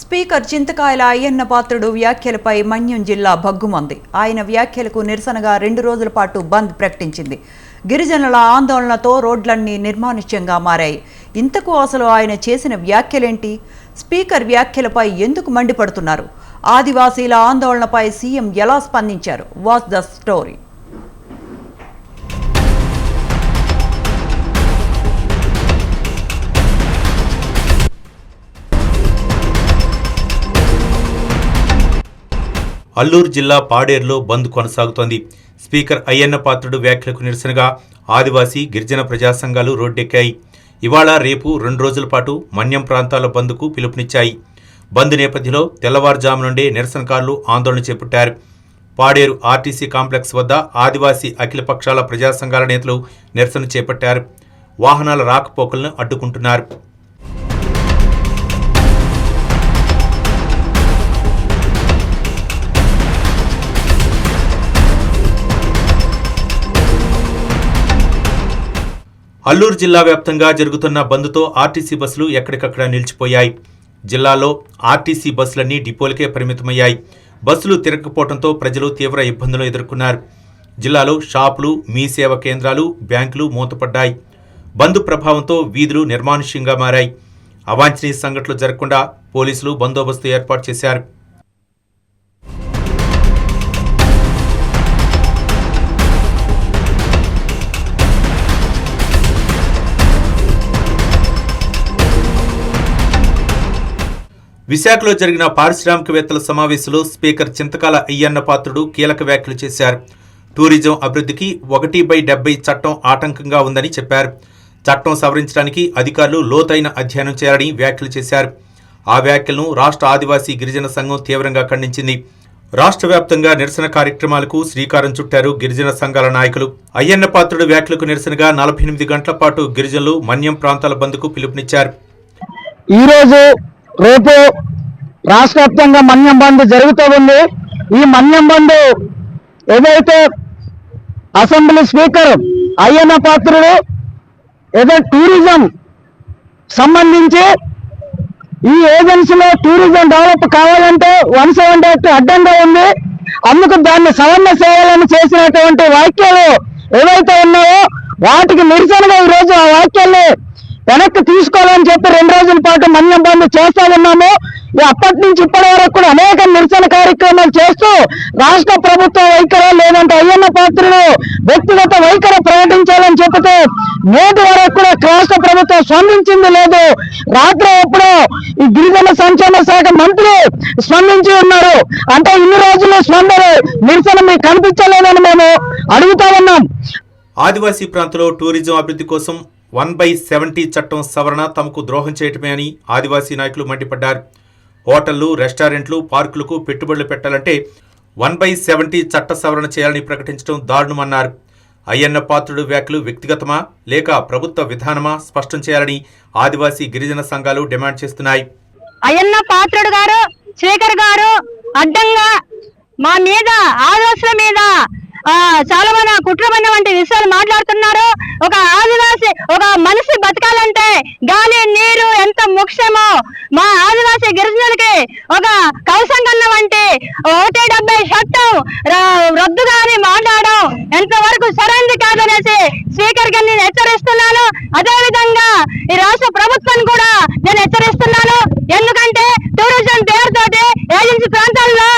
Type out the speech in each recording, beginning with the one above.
Speaker చింతకాయల అయ్యన్న పాత్రుడు వ్యాఖ్యలపై మన్యం జిల్లా భగ్గుమంది. ఆయన వ్యాఖ్యలకు నిరసనగా రెండు రోజుల పాటు బంద్ ప్రకటించింది. గిరిజనుల ఆందోళనతో రోడ్లన్నీ నిర్మానుష్యంగా మారాయి. ఇంతకు అసలు ఆయన చేసిన వ్యాఖ్యలేంటి? స్పీకర్ వ్యాఖ్యలపై ఎందుకు మండిపడుతున్నారు? ఆదివాసీల ఆందోళనపై సీఎం ఎలా స్పందించారు? Watch the story. అల్లూరు జిల్లా పాడేరులో బంద్ కొనసాగుతోంది. స్పీకర్ అయ్యన్న పాత్రుడు వ్యాఖ్యలకు నిరసనగా ఆదివాసీ గిరిజన ప్రజా సంఘాలు రోడ్డెక్కాయి. ఇవాళ రేపు రెండు రోజుల పాటు మన్యం ప్రాంతాల బంద్కు పిలుపునిచ్చాయి. బంద్ నేపథ్యంలో తెల్లవారుజాము నుండే నిరసనకారులు ఆందోళన చేపట్టారు. పాడేరు ఆర్టీసీ కాంప్లెక్స్ వద్ద ఆదివాసీ అఖిల పక్షాల ప్రజా సంఘాల నేతలు నిరసన చేపట్టారు. వాహనాల రాకపోకలను అడ్డుకుంటున్నారు. అల్లూరు జిల్లా వ్యాప్తంగా జరుగుతున్న బంద్తో ఆర్టీసీ బస్సులు ఎక్కడికక్కడ నిలిచిపోయాయి. జిల్లాలో ఆర్టీసీ బస్సులన్నీ డిపోలకే పరిమితమయ్యాయి. బస్సులు తిరగకపోవడంతో ప్రజలు తీవ్ర ఇబ్బందులు ఎదుర్కొన్నారు. జిల్లాలో షాపులు మీ సేవ కేంద్రాలు బ్యాంకులు మూతపడ్డాయి. బంద్ ప్రభావంతో వీధులు నిర్మానుష్యంగా మారాయి. అవాంఛనీయ సంఘటనలు జరగకుండా పోలీసులు బందోబస్తు ఏర్పాటు చేశారు. విశాఖలో జరిగిన పారిశ్రామికవేత్తల సమావేశంలో స్పీకర్ చింతకాల అయ్యన్న పాత్రుడు కీలక వ్యాఖ్యలు చేశారు. టూరిజం అభివృద్ధికి ఒకటి బై డెబ్బై చట్టం ఆటంకంగా ఉందని చెప్పారు. చట్టం సవరించడానికి అధికారులు లోతైన అధ్యయనం చేయాలని వ్యాఖ్యలు చేశారు. ఆ వ్యాఖ్యలను రాష్ట్ర ఆదివాసీ గిరిజన సంఘం తీవ్రంగా ఖండించింది. రాష్ట్ర వ్యాప్తంగా నిరసన కార్యక్రమాలకు శ్రీకారం చుట్టారు గిరిజన సంఘాల నాయకులు. అయ్యన్న పాత్రుడు వ్యాఖ్యలకు నిరసనగా నలభై ఎనిమిది గంటల పాటు గిరిజనులు మన్యం ప్రాంతాల బంద్కు పిలుపునిచ్చారు. ఈరోజు రేపు రాష్ట్ర వ్యాప్తంగా మన్యం బంద్ జరుగుతూ ఉంది. ఈ మన్యం బంద్ ఏదైతే అసెంబ్లీ స్పీకర్ అయ్యన్న పాత్రుడు ఏదో టూరిజం సంబంధించి ఈ ఏజెన్సీలో టూరిజం డెవలప్ కావాలంటే వన్ సెవెంటీ ఎయిట్ అడ్డంగా ఉంది. అందుకు దాన్ని సవరణ చేయాలని చేసినటువంటి వాక్యాలు ఏవైతే ఉన్నాయో వాటికి నిరసనగా ఈ రోజు ఆ వాక్యాల్ని వెనక్కి తీసుకోవాలని చెప్పి రెండు రోజుల పాటు మన్యం బంద్ చేస్తా ఉన్నాము. అప్పటి నుంచి ఇప్పటి వరకు కూడా అనేక నిరసన కార్యక్రమాలు చేస్తూ రాష్ట్ర ప్రభుత్వ వైఖరి లేదంటే అయ్యన్న పాత్రలు వ్యక్తిగత వైఖరి ప్రకటించాలని చెబితే నేటి వరకు కూడా రాష్ట్ర ప్రభుత్వం స్పందించింది లేదు. రాత్రి ఎప్పుడో ఈ గిరిజన సంక్షేమ శాఖ మంత్రి స్పందించి ఉన్నారు. అంటే ఇన్ని రోజులు స్పందన నిరసన మీకు కనిపించలేదని మేము అడుగుతా ఉన్నాం. ఆదివాసీ ప్రాంతంలో టూరిజం అభివృద్ధి కోసం వన్ బై సెవెంటీ చట్టం సవరణ తమకు ద్రోహం చేయటమే అని ఆదివాసీ నాయకులు మండిపడ్డారు. హోటళ్ళు రెస్టారెంట్లు పార్కులకు పెట్టుబడులు పెట్టాలంటే వన్ బై సెవెంటీ చట్ట సవరణ చేయాలని ప్రకటించడం దారుణమన్నారు. అయ్యన్న పాత్రుడు వ్యాఖ్యలు వ్యక్తిగతమా లేక ప్రభుత్వ విధానమా స్పష్టం చేయాలని ఆదివాసీ గిరిజన సంఘాలు డిమాండ్ చేస్తున్నాయి. అయ్యన్న పాత్రుడు గారు శేఖర్ గారు అడ్డంగా మా మీద ఆలోచన మీద చాలా మంది కుట్రమైన వంటి విషయాలు మాట్లాడుతున్నారు. ఒక ఆదివాసి ఒక మనిషి బతకాలంటే గాలి నీరు ఎంత ముఖ్యమో. మా ఆదివాసి గిరిజనులకి ఒక కౌసంగన్న వంటి ఒకటి డెబ్బై చట్టం ర- రద్దుగా అని మాట్లాడడం ఎంతవరకు సరైనది కాదనేసి స్పీకర్ గారిని నేను హెచ్చరిస్తున్నాను. అదే విధంగా ఈ రాష్ట్ర ప్రభుత్వాన్ని కూడా నేను హెచ్చరిస్తున్నాను. ఎందుకంటే టూరిజం పేరుతోటి ఏజెన్సీ ప్రాంతాల్లో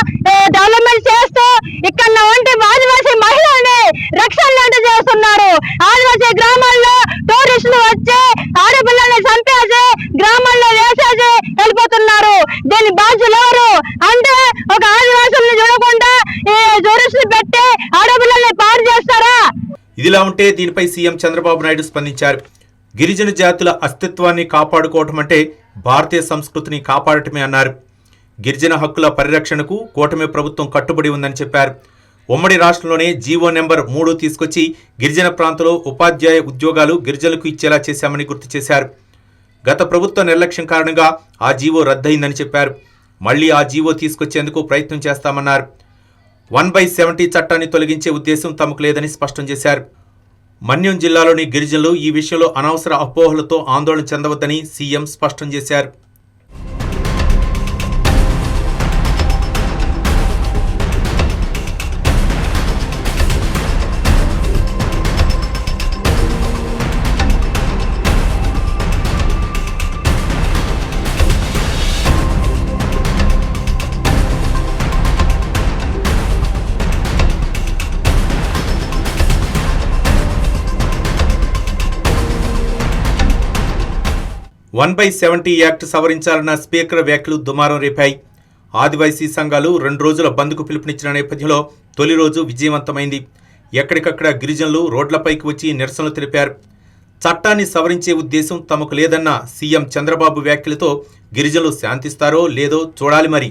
చేస్తారా? ఇదిలా ఉంటే దీనిపై సీఎం చంద్రబాబు నాయుడు స్పందించారు. గిరిజన జాతుల అస్తిత్వాన్ని కాపాడుకోవటం అంటే భారతీయ సంస్కృతిని కాపాడటమే అన్నారు. గిరిజన హక్కుల పరిరక్షణకు కూటమి ప్రభుత్వం కట్టుబడి ఉందని చెప్పారు. ఉమ్మడి రాష్ట్రంలోనే జీవో నెంబర్ మూడు తీసుకొచ్చి గిరిజన ప్రాంతంలో ఉపాధ్యాయ ఉద్యోగాలు గిరిజనులకు ఇచ్చేలా చేశామని గుర్తు చేశారు. గత ప్రభుత్వ నిర్లక్ష్యం కారణంగా ఆ జీవో రద్దయిందని చెప్పారు. మళ్ళీ ఆ జీవో తీసుకొచ్చేందుకు ప్రయత్నం చేస్తామన్నారు. వన్ బై సెవెంటీ చట్టాన్ని తొలగించే ఉద్దేశం తమకు లేదని స్పష్టం చేశారు. మన్యం జిల్లాలోని గిరిజనులు ఈ విషయంలో అనవసర అపోహలతో ఆందోళన చెందవద్దని సీఎం స్పష్టం చేశారు. వన్ బై సెవెంటీ యాక్ట్ సవరించాలన్న స్పీకర్ వ్యాఖ్యలు దుమారం రేపాయి. ఆదివాసీ సంఘాలు రెండు రోజుల బంద్కు పిలుపునిచ్చిన నేపథ్యంలో తొలి రోజు విజయవంతమైంది. ఎక్కడికక్కడ గిరిజనులు రోడ్లపైకి వచ్చి నిరసనలు తెలిపారు. చట్టాన్ని సవరించే ఉద్దేశం తమకు లేదన్న సీఎం చంద్రబాబు వ్యాఖ్యలతో గిరిజనులు శాంతిస్తారో లేదో చూడాలి మరి.